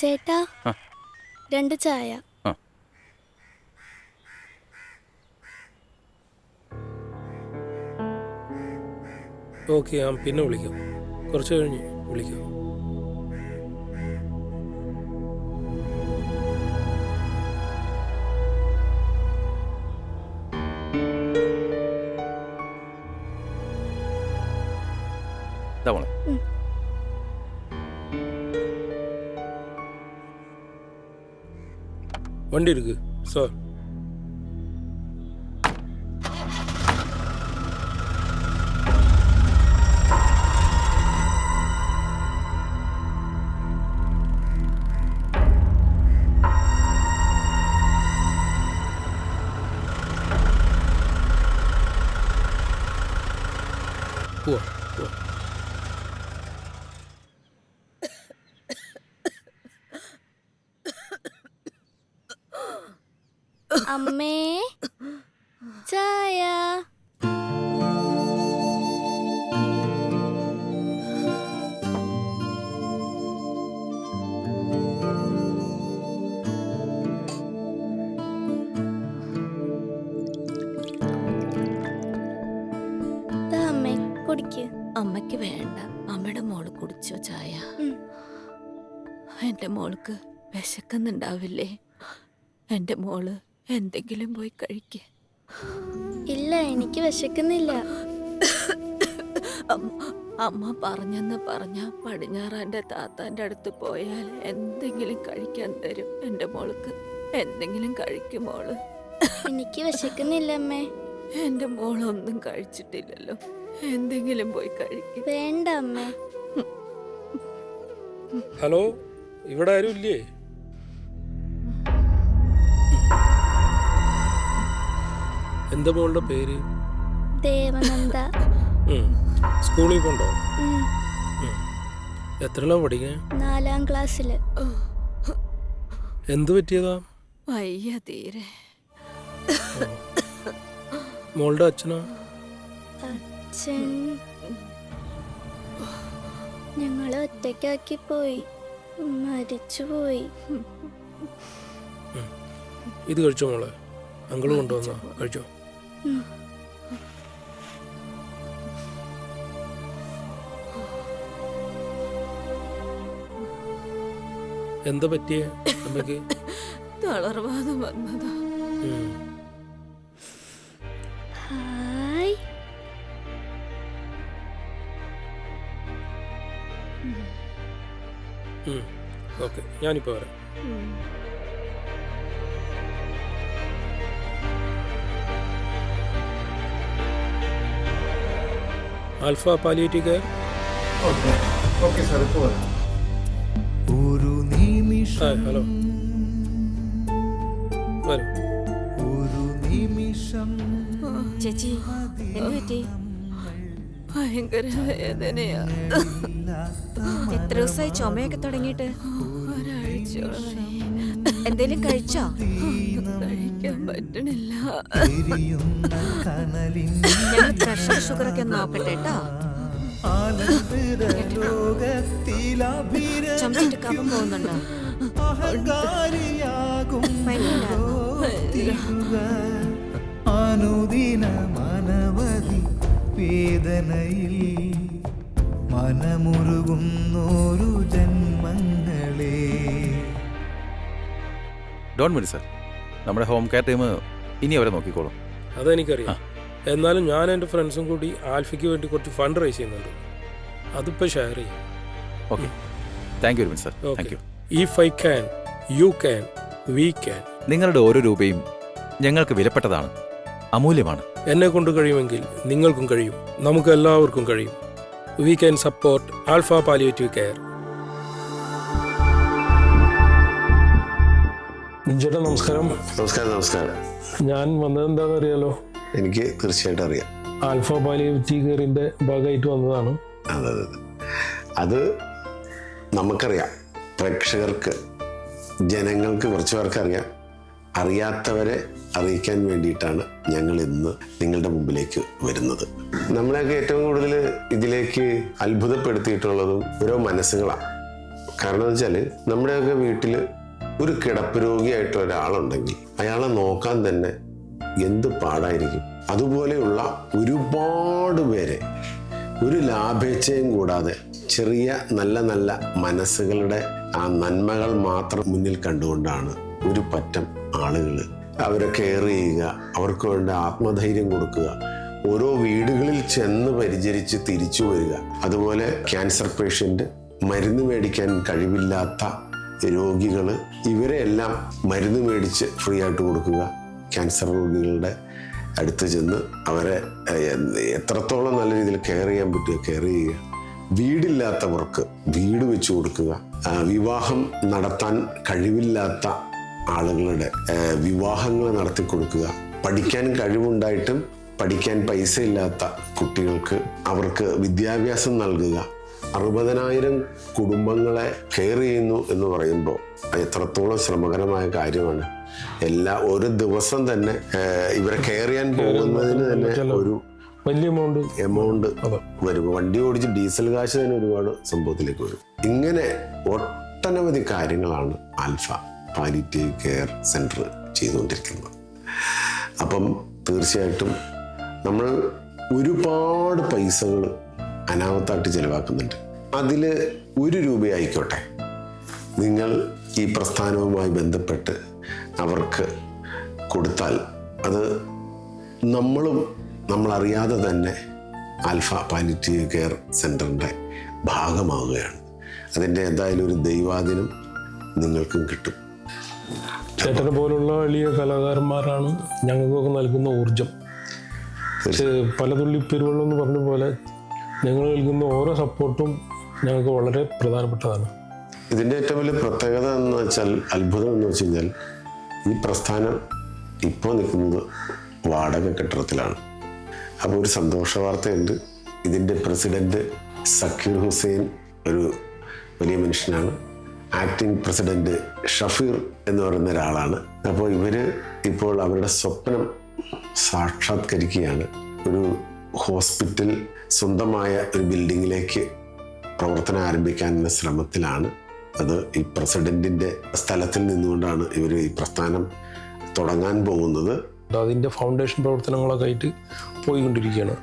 ചേട്ടാ രണ്ട് ചായ. ഓക്കെ ഞാൻ പിന്നെ വിളിക്കാം. കുറച്ച് കഴിഞ്ഞ് വിളിക്കാം. ഇതാ മോളെ. വണ്ടി എടുക്ക് സാർ പോവാ അമ്മേ. ചായ. അമ്മയ്ക്ക് അമ്മേ കുടിക്ക്. അമ്മയ്ക്ക് വേണ്ട. അമ്മയുടെ മോൾ കുടിച്ചോ ചായ. എന്റെ മോൾക്ക് വിശക്കുന്നുണ്ടാവില്ലേ? എന്റെ മോൾ എന്തെങ്കിലും പോയി കഴിക്ക. ഇല്ല എനിക്ക് വിശക്കുന്നില്ല. അമ്മ- പറഞ്ഞെന്ന് പറഞ്ഞ പടിഞ്ഞാറാന്റെ താത്താന്റെ അടുത്ത് പോയാൽ എന്തെങ്കിലും കഴിക്കാൻ തരും എന്റെ മോൾക്ക്. എന്തെങ്കിലും കഴിക്കും മോൾ. എനിക്ക് വിശക്കുന്നില്ല അമ്മേ. എന്റെ മോളൊന്നും കഴിച്ചിട്ടില്ലല്ലോ. എന്തെങ്കിലും പോയി കഴിക്കും. വേണ്ട അമ്മേ. ഹലോ ഇവിടെ ആരും ഇല്ലേ? എന്താ മോളുടെ പേര്? ദേവനന്ദ. സ്കൂളിൽ പോണ്ടോ ഉം, എത്രയാ പഠിക്കാൻ നാലാം ക്ലാസ്സിൽ. എന്ത് പറ്റിയതാ? വയ്യ തീരെ. മോളുടെ അച്ഛനോ? അച്ഛൻ. ഞങ്ങളെ ഒറ്റയ്ക്കാക്കി പോയി. മരിച്ചു പോയി. ഇത് കഴിച്ചോ മോളെ? അങ്കിൾ കൊണ്ടുവന്നോ? കഴിച്ചോ. എന്താ പറ്റിയ അമ്മയ്ക്ക് തളർവാദം വന്നതാ. ഉം. ഹായ്. ഉം. ഓക്കെ ഞാനിപ്പോൾ വരാം. Alpha palliative care okay okay sir ഇപ്പോൾ വരാം ഒരു നിമിഷം ഹലോ വരും ഒരു നിമിഷം ചേച്ചി എന്ത് പറ്റി? ഭയങ്കര വേദനയാ. എത്ര ദിവസമായി ചുമയൊക്കെ തുടങ്ങിയിട്ട്? ഒരാഴ്ചയോളായി എന്തേലും കഴിച്ചോ. കഴിക്കാൻ പറ്റണില്ല. ഞങ്ങൾ പ്രഷർ ഷുഗർ ഒക്കെ നോക്കട്ടെ കേട്ടോ. ലോകത്തിലഭിര ചുമച്ചിട്ട് പോകുന്നുണ്ടോ. അനുദിന മനവധി വേദനയിൽ മനമുരുകുന്നോരു ജന്മങ്ങളെ. ഡോൺ മതി സാർ നമ്മുടെ ഹോം കെയർ ടീം ഇനി അവരെ നോക്കിക്കോളും. അതെനിക്കറിയാം. എന്നാലും ഞാൻ എന്റെ ഫ്രണ്ട്സും കൂടി ആൽഫിക്ക് വേണ്ടി കുറച്ച് ഫണ്ട് റൈസ് ചെയ്യുന്നുണ്ട്. അതിപ്പോൾ ഷെയർ ചെയ്യാം. Okay. Thank you very much sir thank you if I can you can we can നിങ്ങളുടെ ഓരോ രൂപയും ഞങ്ങൾക്ക് വിലപ്പെട്ടതാണ്. അമൂല്യമാണ്. എന്നെ കൊണ്ട് കഴിയുമെങ്കിൽ നിങ്ങൾക്കും കഴിയും. നമുക്ക് എല്ലാവർക്കും കഴിയും. We can support Alpha palliative care ചേട്ടാ നമസ്കാരം. നമസ്കാരം നമസ്കാരം. ഞാൻ വന്നത് എന്താണെന്ന് അറിയാലോ എനിക്ക് തീർച്ചയായിട്ടും അറിയാം. ആൽഫ പാലിയേറ്റീവ് കെയറിന്റെ ഭാഗമായിട്ട് വന്നതാണ്. അതെ അതെ അതെ. നമുക്കറിയാം. പ്രേക്ഷകർക്ക് ജനങ്ങൾക്ക് കുറച്ച് പേർക്ക് അറിയാം. അറിയാത്തവരെ അറിയിക്കാൻ വേണ്ടിയിട്ടാണ് ഞങ്ങൾ ഇന്ന് നിങ്ങളുടെ മുമ്പിലേക്ക് വരുന്നത്. നമ്മളെയൊക്കെ ഏറ്റവും കൂടുതൽ ഇതിലേക്ക് അത്ഭുതപ്പെടുത്തിയിട്ടുള്ളതും ഓരോ മനസ്സുകളാണ്. കാരണം എന്ന് വെച്ചാൽ നമ്മുടെയൊക്കെ വീട്ടിൽ ഒരു കിടപ്പ് രോഗിയായിട്ട് ഒരാളുണ്ടെങ്കിൽ അയാളെ നോക്കാൻ തന്നെ എന്ത് പാടായിരിക്കും? അതുപോലെയുള്ള ഒരുപാട് പേരെ ഒരു ലാഭേച്ഛയും കൂടാതെ ചെറിയ നല്ല നല്ല മനസ്സുകളുടെ ആ നന്മകൾ മാത്രം മുന്നിൽ കണ്ടുകൊണ്ടാണ് ഒരു പറ്റം ആളുകൾ അവരെ കെയർ ചെയ്യുക അവർക്ക് വേണ്ട ആത്മധൈര്യം കൊടുക്കുക ഓരോ വീടുകളിൽ ചെന്ന് പരിചരിച്ച് തിരിച്ചു വരിക. അതുപോലെ ക്യാൻസർ പേഷ്യന്റ് മരുന്ന് മേടിക്കാൻ കഴിവില്ലാത്ത രോഗികൾ ഇവരെയെല്ലാം മരുന്ന് മേടിച്ച് ഫ്രീ ആയിട്ട് കൊടുക്കുക. ക്യാൻസർ രോഗികളുടെ അടുത്ത് ചെന്ന് അവരെ എത്രത്തോളം നല്ല രീതിയിൽ കെയർ ചെയ്യാൻ പറ്റുക കെയർ ചെയ്യുക. വീടില്ലാത്തവർക്ക് വീട് വെച്ച് കൊടുക്കുക. വിവാഹം നടത്താൻ കഴിവില്ലാത്ത ആളുകളുടെ വിവാഹങ്ങൾ നടത്തി കൊടുക്കുക. പഠിക്കാൻ കഴിവുണ്ടായിട്ടും പഠിക്കാൻ പൈസ ഇല്ലാത്ത കുട്ടികൾക്ക് അവർക്ക് വിദ്യാഭ്യാസം നൽകുക. അറുപതിനായിരം കുടുംബങ്ങളെ കെയർ ചെയ്യുന്നു എന്ന് പറയുമ്പോൾ എത്രത്തോളം ശ്രമകരമായ കാര്യമാണ്. എല്ലാ ഒരു ദിവസം തന്നെ ഇവരെ കെയർ ചെയ്യാൻ പോകുന്നതിന് തന്നെ ഒരു വലിയ എമൗണ്ട് എമൗണ്ട്. വരും വണ്ടി ഓടിച്ച് ഡീസൽ കാശ് തന്നെ ഒരുപാട് സംഭവത്തിലേക്ക് വരും. ഇങ്ങനെ ഒട്ടനവധി കാര്യങ്ങളാണ് ആൽഫ പാലിറ്റീവ് കെയർ സെന്റർ ചെയ്തുകൊണ്ടിരിക്കുന്നത്. അപ്പം തീർച്ചയായിട്ടും നമ്മൾ ഒരുപാട് പൈസകൾ അനാമത്തായിട്ട് ചിലവാക്കുന്നുണ്ട്. അതിൽ ഒരു രൂപയായിക്കോട്ടെ. നിങ്ങൾ ഈ പ്രസ്ഥാനവുമായി ബന്ധപ്പെട്ട് അവർക്ക് കൊടുത്താൽ അത് നമ്മളും നമ്മളറിയാതെ തന്നെ ആൽഫ പാലിറ്റീവ് കെയർ സെന്ററിന്റെ ഭാഗമാവുകയാണ്. അതിന്റെ എന്തായാലും ഒരു ദൈവാദിനം നിങ്ങൾക്കും കിട്ടും. ചേട്ടനെ പോലുള്ള വലിയ കലാകാരന്മാരാണ് ഞങ്ങൾക്കൊക്കെ നൽകുന്ന ഊർജം പല തുള്ളി പെരുവെള്ളം എന്ന് പറഞ്ഞ പോലെ ഞങ്ങൾ നൽകുന്ന ഓരോ സപ്പോർട്ടും ഞങ്ങൾക്ക് വളരെ പ്രധാനപ്പെട്ടതാണ്. ഇതിന്റെ ഏറ്റവും വലിയ പ്രത്യേകത എന്ന് വെച്ചാൽ അത്ഭുതം എന്ന് വെച്ച് കഴിഞ്ഞാൽ ഈ പ്രസ്ഥാനം ഇപ്പോൾ നിൽക്കുന്നത് വാടക കെട്ടിടത്തിലാണ്. അപ്പോൾ ഒരു സന്തോഷ വാർത്തയുണ്ട്. ഇതിന്റെ പ്രസിഡന്റ് സക്കീർ ഹുസൈൻ ഒരു വലിയ മനുഷ്യനാണ്. ആക്ടിംഗ് പ്രസിഡന്റ് ഷഫീർ എന്ന് പറയുന്ന ഒരാളാണ്. അപ്പോൾ ഇവർ ഇപ്പോൾ അവരുടെ സ്വപ്നം സാക്ഷാത്കരിക്കുകയാണ്. ഒരു ഹോസ്പിറ്റൽ സ്വന്തമായ ഒരു ബിൽഡിങ്ങിലേക്ക് പ്രവർത്തനം ആരംഭിക്കാനുള്ള ശ്രമത്തിലാണ് അത് ഈ പ്രസിഡന്റിന്റെ സ്ഥലത്തിൽ നിന്നുകൊണ്ടാണ് ഇവർ ഈ പ്രസ്ഥാനം തുടങ്ങാൻ പോകുന്നത്. അതിന്റെ ഫൗണ്ടേഷൻ പ്രവർത്തനങ്ങളൊക്കെ ആയിട്ട് പോയിക്കൊണ്ടിരിക്കുകയാണ്.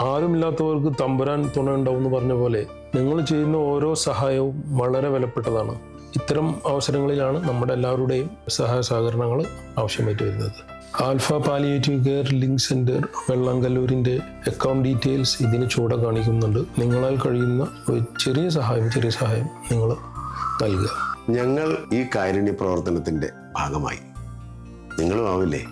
ആരുമില്ലാത്തവർക്ക് തമ്പുരാൻ തുണ ഉണ്ടാവും എന്ന് പറഞ്ഞ പോലെ നിങ്ങൾ ചെയ്യുന്ന ഓരോ സഹായവും വളരെ വിലപ്പെട്ടതാണ്. ഇത്തരം അവസരങ്ങളിലാണ് നമ്മുടെ എല്ലാവരുടെയും സഹായ സഹകരണങ്ങൾ ആവശ്യമായിട്ട് വരുന്നത്. Alpha palliative care link centre വെള്ളാങ്കല്ലൂരിന്റെ account details ഇതിന് ചൂടെ കാണിക്കുന്നുണ്ട്. നിങ്ങളാൽ കഴിയുന്ന ഒരു ചെറിയ സഹായം ചെറിയ സഹായം നിങ്ങൾ നൽകുക. ഞങ്ങൾ ഈ കാരുണ്യ പ്രവർത്തനത്തിന്റെ ഭാഗമായി. നിങ്ങളും ആവില്ലേ?